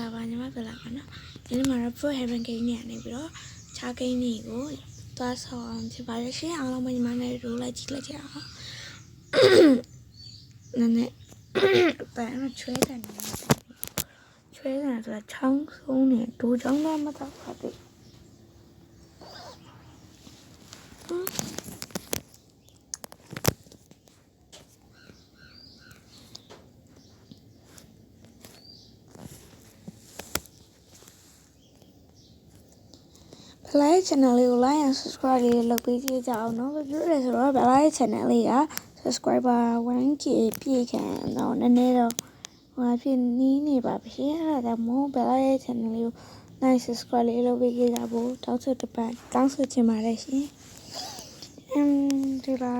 လာပါညီမပြလာပါနော်ဒီနေ့မှာတော့ Pro Heaven Game နဲ့နေပြီးတော့ခြား game တွေကိုသွားဆောက်အောင်ဖြစ်ပါရဲ့ရှင်အားလုံးပဲညီမနဲ့ရိုးလိုက်ကြည့်လိုက်ကြအောင်နည်းနည်းအပန်းတော့ချွဲတယ်နေချွဲတယ်ဆိုတာချောင်းဆုံးနေဒိုးချောင်းတော့မတော့ပါဘူး ဖလိုက် channel လေးကို like and subscribe လေးလုပ်ပေးကြကြအောင်နော်ပြောရဲဆိုတော့ဖလိုက် channel လေးက subscriber 1k ပြည့်ခံတော့နည်းနည်းတော့ဟိုဖြစ်နီးနေပါပြီအဲ့ဒါကြောင့်မို့ဖလိုက် channel လေးကို like subscribe လေးလုပ်ပေးကြကြဖို့တောင်းဆိုတပတ်တောင်းဆိုချင်ပါတယ်ရှင်အမ်ဒီလာ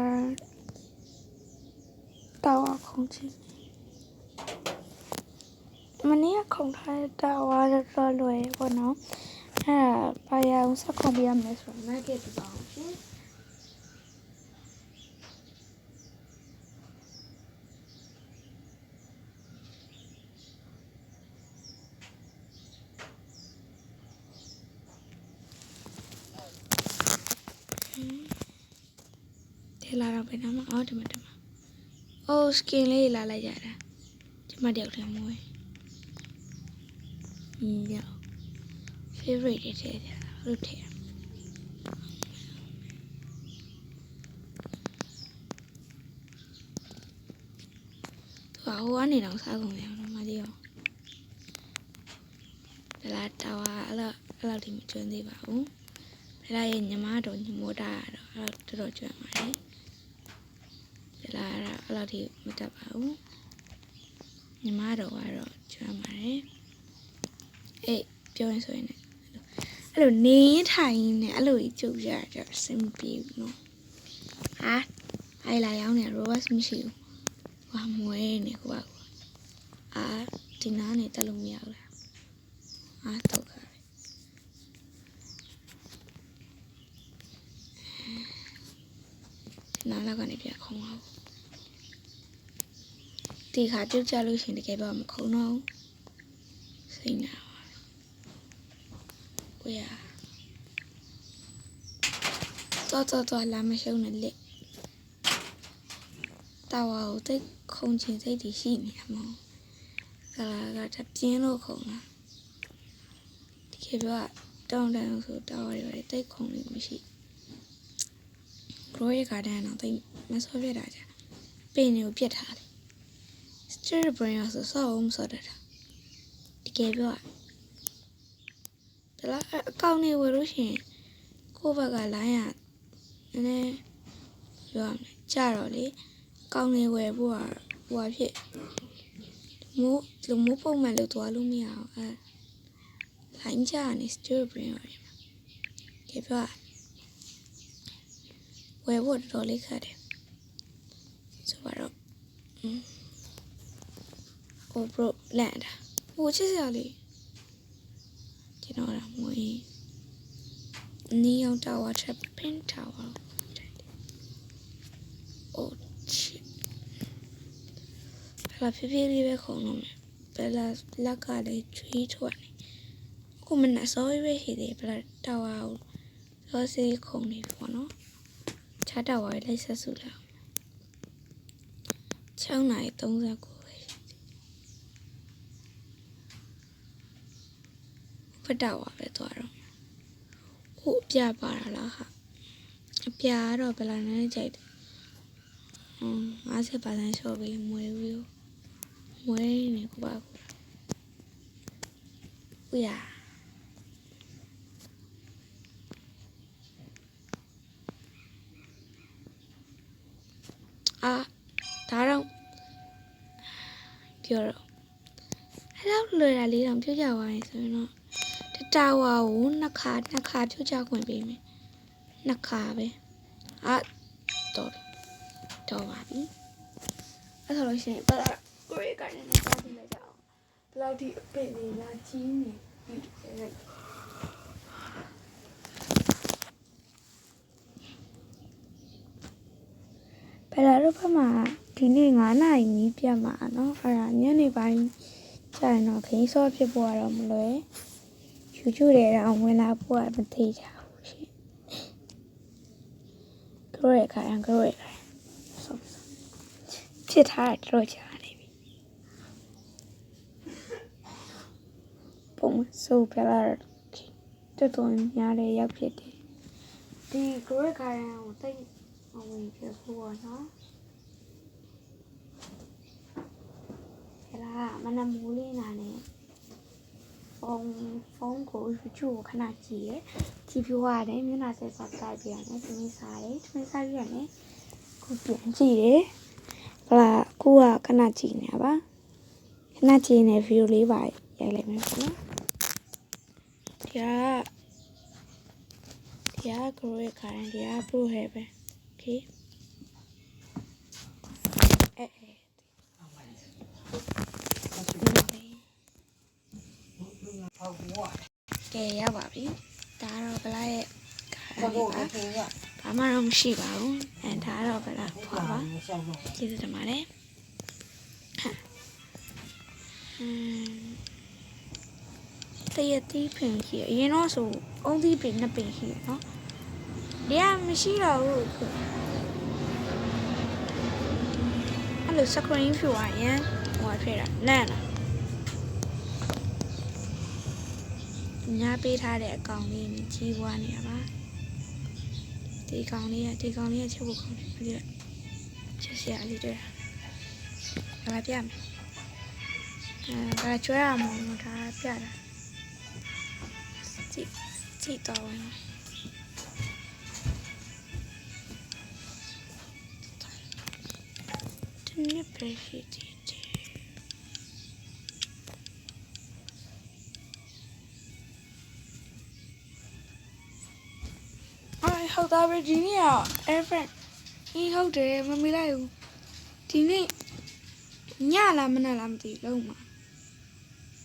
တောင်းအခုံးချင်မနေ့ကခုံထားတဲ့တာဝါတော့လွယ်ပေါ့နော် အဲ့ဒါဘာရအောင်ဆက်ခုံပြရမလဲဆိုတော့ market တူပါအောင်ရှင်ထဲလာတော့ဘယ်နာမအော်ဒီမှာဒီမှာအိုး skin လေးလာလိုက်ကြတာဒီမှာတယောက်တည်းမွေးညီရောက် favorite တွေထည့်ကြတာဟုတ်ထည့်သူကဟိုကနေတော့စားကုန်တယ်တော့မသိရောဒါလာတာဝါအဲ့လောက်အဲ့လောက်ဒီမကျွမ်းသေးပါဘူးဖလာရဲ့ညီမတော်ညီမိုးတာကတော့အဲ့တော့တော်တော်ကျွမ်းပါတယ်ဖလာကတော့အဲ့လောက်ထိမတက်ပါဘူးညီမတော်ကတော့ကျွမ်းပါတယ်အေးပြောရင်ဆိုရင်လည်း အဲ့လိုနေရင်ထိုင်ရင်လည်းအဲ့လိုကြီးကြုတ်ရကြအဆင်မပြေဘူးနော်ဟာအိုင်လာရောင်းနေ robot မရှိဘူးဟွာမွဲနေကွာအာဒီနားနေတက်လို့မရဘူးလားအာတော့ခါနားလောက်ကနေပြခုံအောင်ဒီခါပြုတ်ကြလို့ရှရင်တကယ်တော့မခုံတော့ဘူးစိတ်နာပါ ဝေးရတော်တော်တော်လာမရှုံးနဲ့လက်တာဝါကိုတိတ်ခုံချင်စိတ်တွေရှိနေမှာမဟုတ်ကလာကတပြင်းလို့ခုံလာတကယ်ပြောတောင်းတန်းဆိုတာဝါတွေတိတ်ခုံလို့မရှိဘူး grow ရ garden တော့တိတ်မဆောပြတာကြာပင်တွေကိုပြတ်ထားတယ် stir brain ရဆိုဆောက်အောင်မဆောတတ်တာတကယ်ပြော တလားအကောင့်နေဝယ်လို့ရှိရင်ကိုယ့်ဘက်ကလိုင်းရနည်းနည်းပြောရမယ်ကြတော့လေအကောင့်နေဝယ်ဖို့ကဟိုဖြစ်မိုးလူမိုးပုံမှန်လို့သွားလို့မရအောင်အဲလိုင်းကြနေ stir brain ရတယ်ကဲပြောဝယ်ဖို့တော်တော်လေးခက်တယ်ဆိုတော့อืมဟို bro လန့်တာဟိုချစ်စရာလေး ကျွန်တော်ကမွေးနီယောင်တာဝါထပ်ပင်တာဝါအိုချစ်ဖလာဖြည်းဖြည်းလေးပဲခုံတော့မယ်ဘယ်လာလက်ကလည်းချွေးထွက်နေခုမနဲ့စောရွေးရှိသေးဘယ်လာတာဝါကိုစောစီးခုံနေပြီပေါ့နော်ချားတော့ဝယ်လိုက်ဆက်စုလာ6နိုင်39ပဲဖ တ်တော့ဝပဲသွားတော့ဟိုအပြပါတာလားဟာအပြကတော့ဘယ်လာနဲ့ကြိုက်တယ်ဟွန်း50ပါးဆိုင်ရှော့ပြီးမွေးဘူးမွေးနေကပါကူဦးရအာဒါတော့ပြောတော့အဲ့လောက်လွယ်တာလေးတော့ပြောကြပါရင်ဆိုရင်တော့ တတာဝါကိုနှစ်ခါနှစ်ခါပြောကြခွင့်ပေးမယ်နှစ်ခါပဲအာတော့တော့ပါပြီအဲ့ဆိုလို့ရှိရင်ပလာကိုရီကနေနဲ့ကြားပြီးလိုက်ကြအောင်ဘယ်လောက်ဒီအပင်လေးလာကြီးနေပြီအဲ့ ဘယ်လာတို့ဘက်မှာဒီနေ့9နာရီနီးပြတ်မှာเนาะအဲ့ဒါညနေပိုင်းကျ ကြာရင်တော့ခင်းစောဖြစ်ဖို့ကတော့မလွ ယ် YouTube တွေတော့ဝင်လာဖို့ကမသိကြဘူးရှင်ကရိုရဲ့ခါရန်ကရိုရဲ့ခါရန်ဆုံးဆုံးဖြစ်ထားတယ်တော်ကြာနေပြီပုံစိုးပြလာတော်တော်များတယ်ရောက်ဖြစ်တယ်ဒီကရိုရဲ့ခါရန်ကိုသိမဝင်ဖြစ်ဖို့ပေါ့နော်ဟဲ့လားမနက်မိုးလေးနာနေ ဖုန်းဖုန်းကို YouTube ကိုခဏကြည့်ရကြည့်ပြရတယ်မျက်နှာဆက် subscribe ပြရတယ်သမီးစားတယ်သမီးစားပြရတယ်ကိုပြန်ကြည့်တယ်ဟလာကိုကခဏကြည့်နေတာပါခဏကြည့်နေဗီဒီယိုလေးပါရိုက်လိုက်မယ်ပေါ့နော်ဒီကဒီက grow ရခိုင်ဒီက pro hair ပဲ okay အဲအဲကဲရောက်ပါပြီဒါတော့ဗလာရဲ့ခါရလေး ပါဘာမှတော့မရှိပါဘူးအဲဒါတော့ဗလာဖွာပါကျေးဇူးတင်ပါတယ်ဟမ်တရတီးပင်ကြီးအရင်တော့ဆိုအုံးသီးပင်နှစ်ပင်ရှိရနော်ဒီကမရှိတော့ဘူးအခုအဲ့လို screen ဖြူရရင်ဟိုဖြစ်တာလန့်လာညာပေးထားတဲ့အကောင်လေးနဲ့ကြီးပွားနေတာပါ ဒီကောင်လေးကဒီကောင်လေးကချက်ဖို့ကောင်းတယ်ဒီကချက်စရာလေးတွေ့တာဒါပြမယ်အဲဒါကျွဲရမှာမဒါပြတာကြည့်ကြည့်တော့ဝင်ဒီနေ့ပဲရှိတ ဟုတ်သားပဲဒီနေ့က air friend အေးဟုတ်တယ်မမေးလိုက်ဘူးဒီနေ့ညလားမနက်လားမသိဘူးလုံးမှာ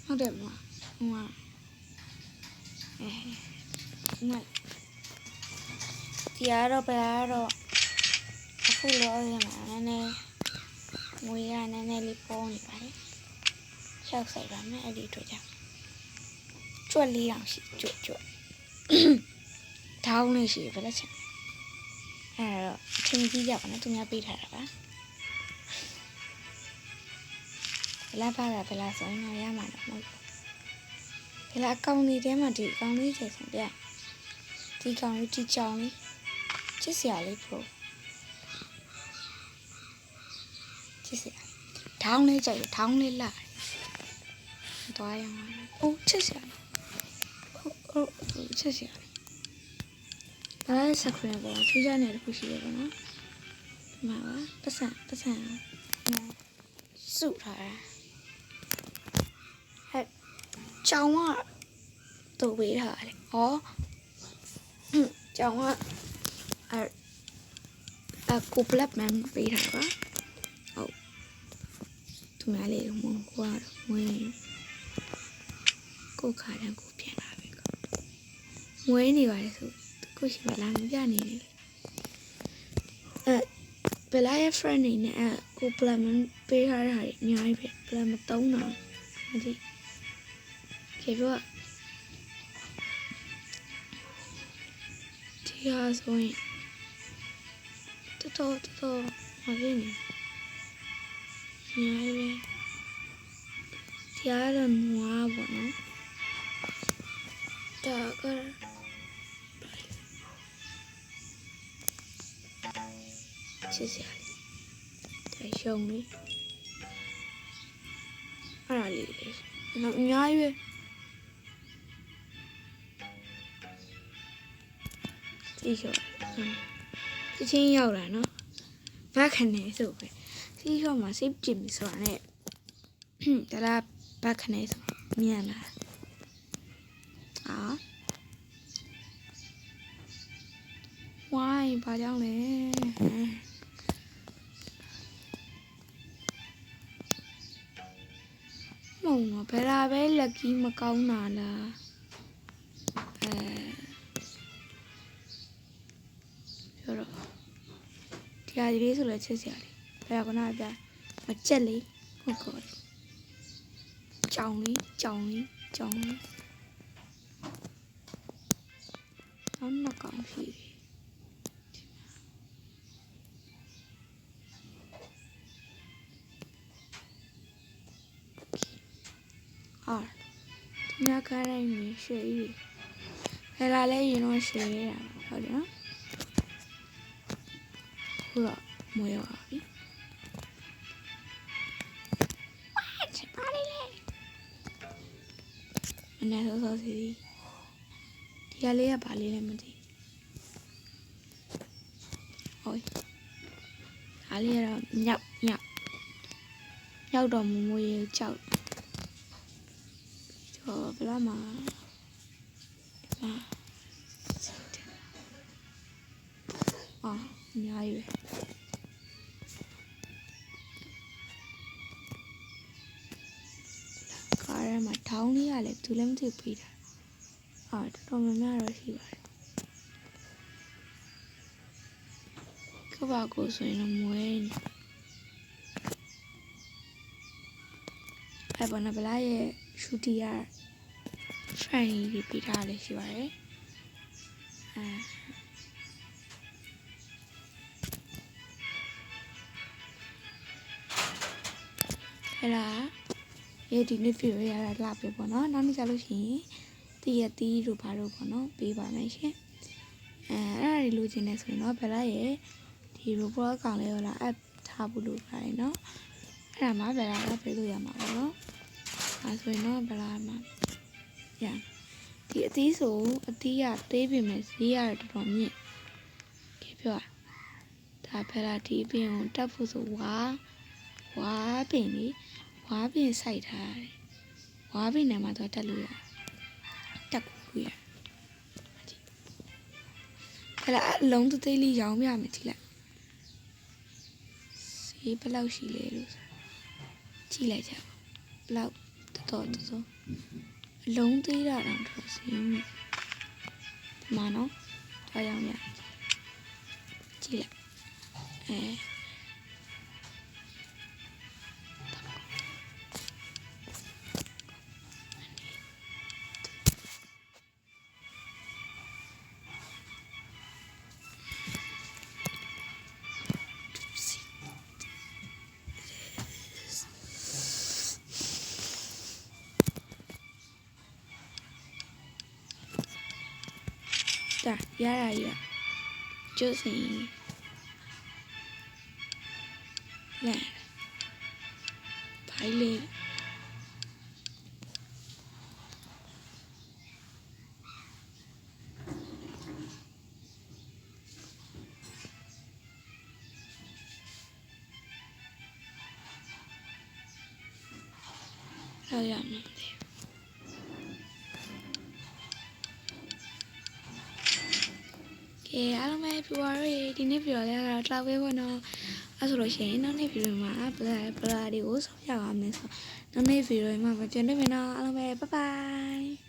ဟုတ်တယ်မလားဟိုကအဲမဒီအားတော့ပဲအားတော့အခုလောရမှာနည်းနည်းငွေရနည်းနည်းလေးပေါ်နေပါတယ်ရှောက်ဆိုင်ပါမယ်အဲ့ဒီတို့ကြောင့်ကြွက်လေးအောင်ရှိကြွက်ကြွက် ထောင်းလေးရှိဘယ်လက်ချက်အဲ့တော့အထင်ကြီးကြပါနဲ့သူများပေးထားတာပါဘယ်လာပါတာဘယ်လာဆိုရင်တော့ရမှာတော့မဟုတ်ဘူးဘယ်လာအကောင်လေးထဲမှာဒီအကောင်လေးချိန်ဆုံးပြဒီကောင်လေးဒီကြောင်လေးချစ်စရာလေးဖို့ချစ်စရာထောင်းလေးကြိုက်လို့ထောင်းလေးလာသွားရအောင်အိုးချစ်စရာဟုတ်ဟုတ်ချစ်စရာ ဒါလည်းစခရင်ပေါ့ထူးခြားနေတစ်ခုရှိတယ်ပေါ့နော်ဒီမှာပါပတ်စံပတ်စံစုထားတာဟဲ့ကြောင်ကတူပေးထားတယ်ဩကြောင်ကအဲအကူပလက်မန်ပေးထားပါဟုတ်သူများလေးမွန်ကွာမွေးကိုခါတန်းကိုပြန်လာပြီကောမွေးနေပါလေဆို ကိုရှိမလာမပြနေလေအဲဘယ်လာရဲ့ friend နေနဲ့အဲကို plan ပေးထားတဲ့ဟာတွေအများကြီးပဲ plan မသုံးတော့မသိခေပြောဒီဟာဆိုရင်တော်တော်တော်မပြင်းနေအများကြီးပဲဒီဟာတော့နွားပေါ့နော်ဒါက ချစ်စရာလေးဒါရှုံလေးအဲ့ဒါလေးလေနော်အများကြီးပဲစီရှော့ချစ်ချင်းရောက်လာနော်ဘက်ခနဲဆိုပဲစီရှော့မှာစိတ်ကြည့်ပြီဆိုတာ ਨੇ ဒါလာဘက်ခနဲဆိုမြန်လာအာ why ဘာကြောင့်လဲ ဘယ်လာပဲလက်ကီးမကောင်းတာလားအဲပြောတော့ဒီဟာဒီလေးဆိုလဲချစ်စရာလေးဘယ်ကနာပြမကြက်လေးဟုတ်ကောချကြောင်လေးကြောင်လေးကြောင်လေးနောက်နှစ်ကောင်ရှိတယ် ဒီနာကားတိုင်းနေရှေ့ကြီးဟဲ့လာလဲရင်တော့ရှေ့ရတာဟုတ်တယ်နော်ခုတော့မွေးပါပြီချက်ပါလေလေမနေ့စောစောစီဒီကလေးကဘာလေးလဲမသိဟုတ်ဒါလေးကတော့ညောက်ညောက်ညောက်တော့မမွေးကြောက်တော့ ဘလာမှာအာအာအများကြီးပဲကားထဲမှာထောင်းလေးရလဲသူလည်းမသိပြီးတာအာတော်တော်များများတော့ရှိပါတယ်ကဘာကိုဆိုရင်တော့မွေးနေအဲ့ပေါ်နဗလာရဲ့ရှူတီရ friend ကြီးပြထားလည်းရှိပါတယ်အဲအဲ့ဒါရေးဒီနေ့ video ရတာလှပြီပေါ့နော်နောက်နေ့ကျလို့ရှိရင်တည့်ရတီးတို့ဘာတို့ပေါ့နော်ပေးပါမယ်ရှင်အဲအဲ့ဒါတွေလိုချင်နေဆိုရင်တော့ဘယ်လိုက်ရဲ့ဒီ robot ကောင်လေးရောလာ app ထားဖို့လိုပါတယ်နော်အဲ့ဒါမှဘယ်လာကပေးလို့ရမှာပေါ့နော်အဲဆိုရင်တော့ဘယ်လာမှာ ရဒီအသီးဆိုအသီးရသေးပြီမဲ့ဈေးရတော်တော်မြင့်ခေပြောတာဒါဖက်လာဒီပင်ကိုတက်ဖို့ဆိုဝါဝါပင်လေးဝါပင်စိုက်ထားတယ်ဝါပင်နဲ့မှတော့တက်လို့ရတက်လို့ရအဲ့ဒါအလုံးသေးသေးလေးရောင်းပြမယ်ကြည့်လိုက်ဈေးဘယ်လောက်ရှိလဲလို့ကြည့်လိုက်ကြပါဘယ်လောက်တော်တော်တော် အလုံးသေးတာတော့တော်စင်းမြဒီမှာနော်ထားရောင်းရကြည့်လိုက်အဲ ဒါရရရကျုပ်စီလဲ ဘိုင်လေးလောက်ရမှာမသိဘူးကဲအားလုံးပဲပြပါရည်ဒီနေ့ပြောလဲကတော့လောက်ပဲပေါ့နော်အဲ့ဆိုလို့ရှိရင်နောက်နေ့ဗီဒီယိုမှာပလာပလာတွေကိုဆောက်ရအောင်မယ်ဆိုနောက်နေ့ဗီဒီယိုမှာပြန်တွေ့မယ်နော်အားလုံးပဲဘိုင်ဘိုင်